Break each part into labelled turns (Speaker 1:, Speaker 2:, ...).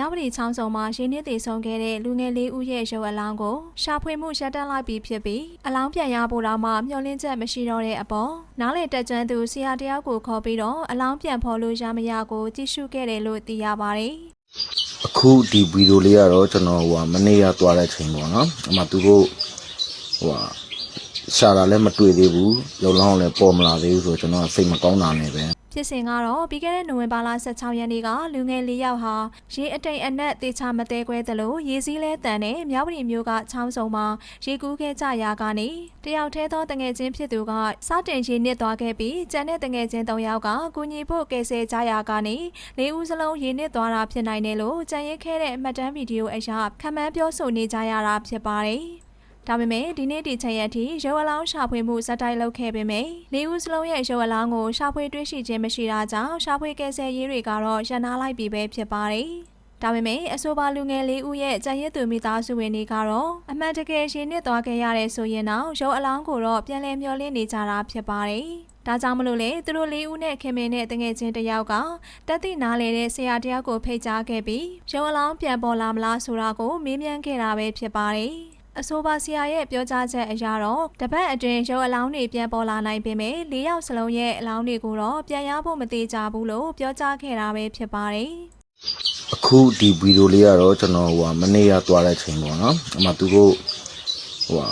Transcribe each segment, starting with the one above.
Speaker 1: မြောက်ပရီချောင်းစုံမှာရင်းနှီးတည်ဆုံခဲ့တဲ့လူငယ်လေးဦးရဲ့ရုပ်အလောင်းကိုရှာဖွေမှုရပ်တန့်လိုက်ပြီးဖြစ်ပြီးအလောင်းပြန်ရဖို့တော့မှမျှော်လင့်ချက်မရှိတော့တဲ့အပေါ်နားလေတက်ကြွသူဆရာတယောက်ကိုခေါ်ပြီးတော့အလောင်းပြန်ဖော်လို့ရမရကိုကြည့်ရှုခဲ့တယ်လို့သိရပါတယ်
Speaker 2: အခုဒီဗီဒီယိုလေးကတော့ကျွန်တော်ဟိုဟာမနေ့ကသွားတဲ့ချိန်ပေါ့နော်အမှသူတို့ဟိုဟာရှာတာလည်းမတွေ့သေးဘူးလုံလောင်းလည်းပေါ်မလာသေးဘူးဆိုတော့ကျွန်တော်စိတ်မကောင်းတာနဲ့ပဲ
Speaker 1: ဖြစ်စဉ်ကတော့ပြီးခဲ့တဲ့နိုဝင်ဘာလ16ရက်နေ့ကလူငယ်လေးယောက်ဟာရေအတိမ်အနက်တေချာမတဲခွဲသလိုရေစည်းလဲတန်တဲ့မြောက်ပရီမျိုးကချောင်းစုံမှာရေကူးခဲ့ကြရာကနေတယောက်တည်းသောတငယ်ချင်းဖြစ်သူကစတင်ရေနစ်သွားခဲ့ပြီးကျန်တဲ့တငယ်ချင်း၃ယောက်ကကူညီဖို့ကယ်ဆယ်ကြရာကနေလေးဦးစလုံးရေနစ်သွားတာဖြစ်နိုင်တယ်လို့ကြံရစ်ခဲ့တဲ့အမှတ်တမ်းဗီဒီယိုအရခန့်မှန်းပြောဆိုနေကြရတာဖြစ်ပါတယ်။ ဒါပေမဲ့ဒီနေ့ဒီချိန်ရက်အထိရုပ်အလောင်းရှာဖွေမှုဇက်တိုက်လုပ်ခဲ့ပေမဲ့လေးဦးစလုံးရဲ့ရုပ်အလောင်းကိုရှာဖွေတွေ့ရှိခြင်းမရှိတာကြောင့်ရှာဖွေကယ်ဆယ်ရေးတွေကတော့ရန်နာလိုက်ပြီပဲဖြစ်ပါတယ်။ဒါပေမဲ့အဆိုပါလူငယ်လေးဦးရဲ့ကြံရစ်သူမိသားစုဝင်တွေကတော့အမှန်တကယ်ရှင်နစ်သွားခဲ့ရတဲ့ဆိုရင်တော့ရုပ်အလောင်းကိုတော့ပြန်လည်မျှော်လင့်နေကြတာဖြစ်ပါတယ်။ဒါကြောင့်မလို့လေသူတို့လေးဦးနဲ့ခင်မင်းနဲ့တငယ်ချင်းတစ်ယောက်ကတက်သည့်နားလေတဲ့ဆရာတယောက်ကိုဖိတ်ကြားခဲ့ပြီးရုပ်အလောင်းပြန်ပေါ်လာမလားဆိုတာကိုမေးမြန်းခဲ့တာပဲဖြစ်ပါတယ်။ အဆိုပါဆရာရဲ့ပြောကြားချက်အရတော့တပတ်အတွင်းရုပ်အလောင်းတွေပြန်ပေါ်လာနိုင်ပေမဲ့၄ယောက်စလုံးရဲ့အလောင်းတွေကိုတော့ပြန်ရဖို့မသေးကြဘူးလို့ပြောကြားခဲ့တာပဲဖြစ်ပါတယ်။
Speaker 2: အခုဒီဗီဒီယိုလေးကတော့ကျွန်တော်ဟိုဟာမနေ့ကသွားတဲ့ချိန်ပေါ့နော်အမှသူတို့ဟိုဟာ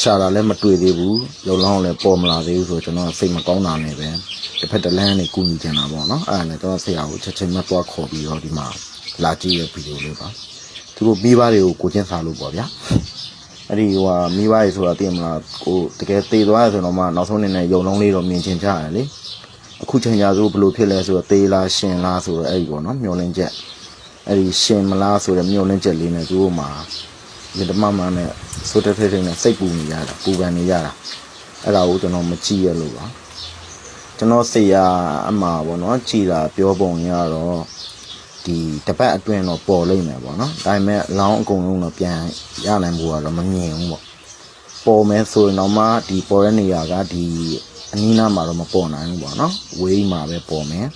Speaker 2: ရှာတာလည်းမတွေ့သေးဘူးလုံလောင်းလည်းပေါ်မလာသေးဘူးဆိုတော့ကျွန်တော်စိတ်မကောင်းတာနဲ့ပဲတစ်ဖက်တစ်လမ်းနဲ့ကူညီချင်တာပေါ့နော်အဲ့ဒါနဲ့တော့ဆရာကိုချက်ချင်းမသွားခေါ်ပြီးတော့ဒီမှာလာကြည့်ရဗီဒီယိုလေးပါ သူတို့မိဘတွေကိုကိုချင်းစာလို့ပေါ့ဗျာအဲ့ဒီဟိုဟာမိဘရေဆိုတာသိရမလားကိုတကယ်သေသွားရဆိုတော့မှနောက်ဆုံးနေနဲ့ယုံလုံးလေးတော့မြင်ချင်ကြရတယ်လေအခုချိန်ကြဆိုဘယ်လိုဖြစ်လဲဆိုတော့သေလားရှင်လားဆိုတော့အဲ့ဒီပေါ့နော်မျောလင်းချက်အဲ့ဒီရှင်မလားဆိုတော့မျောလင်းချက်လေးနဲ့သူတို့မှာဒီတမမနဲ့ဆိုတဲ့ဖိဖိနဲ့စိတ်ပူနေရတာပူပန်နေရတာအဲ့ဒါကိုကျွန်တော်မကြည့်ရလို့ပါကျွန်တော်စိတ်ရအမှားပေါ့နော်ကြည်တာပြောပုံရတော့ ဒီတပတ်အတွင်းတော့ပေါ်လိမ့်မယ်ပေါ့နော်ဒါပေမဲ့လောင်းအကုန်လုံးတော့ပြန်ရနိုင်ဖို့ကတော့မမြင်ဘူးပေါ့ပေါ်မယ်ဆိုရင်တော့မှဒီပေါ်တဲ့နေရာကဒီအနီးနားမှာတော့မပေါ်နိုင်ဘူးပေါ့နော်ဝေးမှာပဲပေါ်မယ်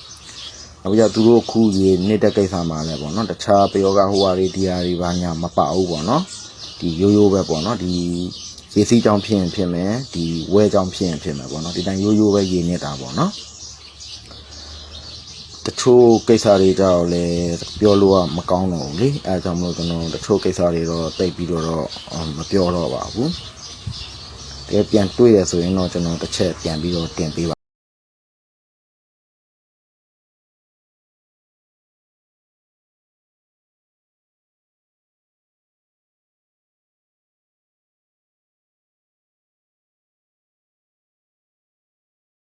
Speaker 2: အခုကျသူတို့ခုကြီးနေတဲ့ကိစ္စမှာလည်းပေါ့နော်တခြားပယောဂဟိုဟာတွေဒီဟာတွေဘာညာမပဘူးပေါ့နော်ဒီရိုးရိုးပဲပေါ့နော်ဒီရေစီးကြောင်ဖြစ်ရင်ဖြစ်မယ်ဒီဝဲကြောင်ဖြစ်ရင်ဖြစ်မယ်ပေါ့နော်ဒီတိုင်းရိုးရိုးပဲရေနေတာပေါ့နော် တချို့ကိစ္စတွေကြောင့်လည်းပြောလို့ကမကောင်းတော့ဘူးလေအဲဒါကြောင့်မလို့ကျွန်တော်တချို့ကိစ္စတွေတော့တိတ်ပြီးတော့တော့အော်မပြောတော့ပါဘူးတကယ်ပြန်တွေ့ရဆိုရင်တော့ကျွန်တော်တစ်ချက်ပြန်ပြီးတော့တင်ပေးပါ